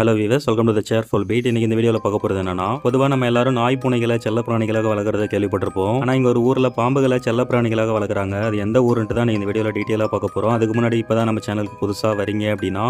Hello viewers welcome to the cheerful beat இன்னைக்கு இந்த வீடியோவில் பார்க்க போகிறது என்னன்னா பொதுவாக நம்ம எல்லாரும் நாய் பூனைகளை செல்ல பிராணிகளாக வளர்க்குறத கேள்விப்பட்டிருப்போம். ஆனால் இங்கே ஒரு ஊரில் பாம்புகளை செல்ல பிராணிகளாக வளர்க்குறாங்க. அது எந்த ஊருன்ட்டு தான் நீங்கள் இந்த வீடியோவில் டீட்டெயிலாக பார்க்க போகிறோம் அதுக்கு முன்னாடி இப்போ தான் நம்ம சேனலுக்கு புதுசாக வரீங்க அப்படின்னா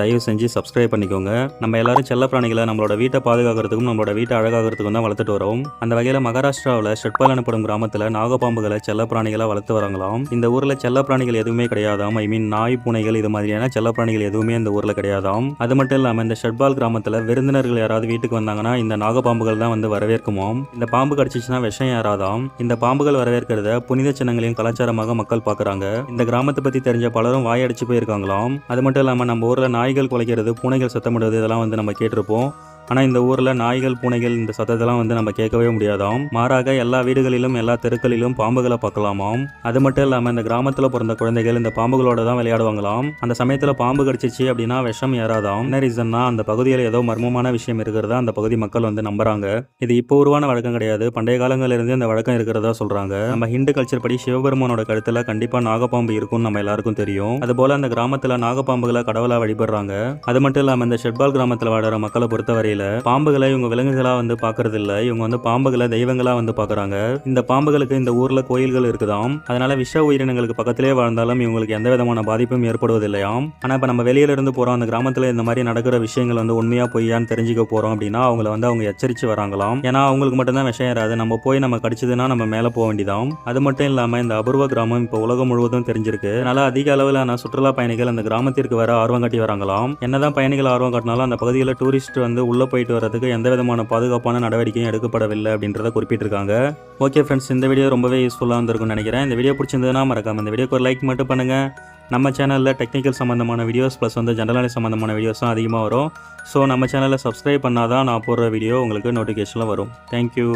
தயவு செஞ்சு சப்ஸ்கிரைப் பண்ணிக்கோங்க. நம்ம எல்லாரும் செல்ல பிராணிகளை நம்மளோட வீட்டை பாதுகாக்கிறதுக்கும் நம்மளோட வீட்டை அழகாகிறதுக்கும் தான் வளர்த்துட்டு வரோம். அந்த வகையில் மகாராஷ்டிராவில் ஷெட்பால் எனப்படும் கிராமத்தில் நாகப்பாம்புகளை செல்ல பிராணிகளாக வளர்த்து வராங்களாம். இந்த ஊரில் செல்ல பிராணிகள் எதுவுமே கிடையாதாம். ஐ மீன் நாய் பூனைகள் இது மாதிரியான செல்ல பிராணிகள் எதுவுமே இந்த ஊரில் கிடையாதாம். அது மட்டும் இல்லாமல் இந்த ஷெட்பால் கிராமத்தில் விருந்தினர்கள் யாராவது வீட்டுக்கு வந்தாங்கன்னா இந்த நாகப்பாம்புகள் தான் வந்து வரவேற்குமாம். இந்த பாம்பு கடிச்சிச்சுன்னா விஷம் யாராதாம் இந்த பாம்புகள் வரவேற்கிறத புனித சின்னங்களையும் கலாச்சாரமாக மக்கள் பார்க்குறாங்க இந்த கிராமத்தை பற்றி தெரிஞ்ச பலரும் வாயடிச்சு போயிருக்காங்களாம். அது மட்டும் இல்லாமல் நம்ம ஊரில் நாய்கள் குலைக்கிறது பூனைகள் சத்தமிடுவது இதெல்லாம் வந்து நம்ம கேட்டிருப்போம். ஆனால் இந்த ஊரில் நாய்கள் பூனைகள் இந்த சத்தத்தெல்லாம் வந்து நம்ம கேட்கவே முடியாதாம். மாறாக எல்லா வீடுகளிலும் எல்லா தெருக்களிலும் பாம்புகளை பார்க்கலாமாம். அது மட்டும் இல்லாமல் இந்த கிராமத்தில் பிறந்த குழந்தைகள் இந்த பாம்புகளோட தான் விளையாடுவாங்களாம். அந்த சமயத்தில் பாம்பு கடிச்சிச்சு அப்படின்னா விஷம் ஏறாதாம். என்ன ரீசன்னா அந்த பகுதியில் ஏதோ மர்மமான விஷயம் இருக்கிறதா அந்த பகுதி மக்கள் வந்து நம்புறாங்க. இது இப்போ உருவான வழக்கம் கிடையாது. பண்டைய காலங்களிலிருந்து அந்த இந்த வழக்கம் இருக்கிறதா சொல்றாங்க. நம்ம ஹிந்து கல்ச்சர் படி சிவபெருமானோட கழுத்துல கண்டிப்பா நாகப்பாம்பு இருக்கும்னு நம்ம எல்லாருக்கும் தெரியும். அதுபோல அந்த கிராமத்துல நாகப்பாம்புகளை கடவுளா வழிபடுறாங்க. அது மட்டும் இல்லாம இந்த ஷெட்பால் கிராமத்துல வாடுற மக்களை பொறுத்தவரையில் பாம்புகளை இவங்க விலங்குகளா வந்து பாக்குறது இல்ல இவங்க வந்து பாம்புகளை தெய்வங்களா வந்து பாக்குறாங்க. இந்த பாம்புகளுக்கு இந்த ஊர்ல கோயில்கள் இருக்குதாம். அதனால விஷ உயிரினங்களுக்கு பக்கத்திலே வாழ்ந்தாலும் இவங்களுக்கு எந்த விதமான பாதிப்பும் ஏற்படுவதில்லையாம். ஆனா இப்ப நம்ம வெளியில இருந்து போறோம். அந்த கிராமத்துல இந்த மாதிரி நடக்கிற விஷயங்கள் வந்து உண்மையா பொய்யான்னு தெரிஞ்சுக்க போறோம் அப்படின்னா அவங்கள வந்து அவங்க எச்சரிச்சு வராங்களாம். ஏன்னா அவங்களுக்கு மட்டும்தான் விஷயம் ஏறாது. நம்ம போய் நம்ம கடிச்சதுன்னா நம்ம மேல போக வேண்டியதாம். அது மட்டும் இல்லாம இந்த அபூர்வ கிராமம் இப்போ உலகம் முழுவதும் தெரிஞ்சிருக்கு. அதனால அதிக அளவிலான சுற்றுலா பயணிகள் அந்த கிராமத்திற்கு வர ஆர்வம் காட்டி வராங்களாம். என்னதான் பயணிகள் ஆர்வம் காட்டினாலும் அந்த பகுதியில் டூரிஸ்ட் வந்து உள்ள போயிட்டு வரதுக்கு எந்த விதமான பாதுகாப்பான நடவடிக்கையும் எடுக்கப்படவில்லை அப்படின்றத குறிப்பிட்டிருக்காங்க. ஓகே ஃப்ரெண்ட்ஸ் இந்த வீடியோ ரொம்பவே யூஸ்ஃபுல்லாக இருந்திருக்கும்னு நினைக்கிறேன். இந்த வீடியோ பிடிச்சிருந்ததுன்னா மறக்காம இந்த வீடியோக்கு ஒரு லைக் மட்டும் பண்ணுங்கள் நம்ம சேனலில் டெக்னிக்கல் சம்மந்தமான வீடியோஸ் ப்ளஸ் வந்து ஜெனரல் சம்மந்தமான வீடியோஸும் அதிகமாக வரும். ஸோ நம்ம சேனலை சப்ஸ்கிரைப் பண்ணாதான் நான் போடுற வீடியோ உங்களுக்கு நோட்டிஃபிகேஷனில் வரும். தேங்க்யூ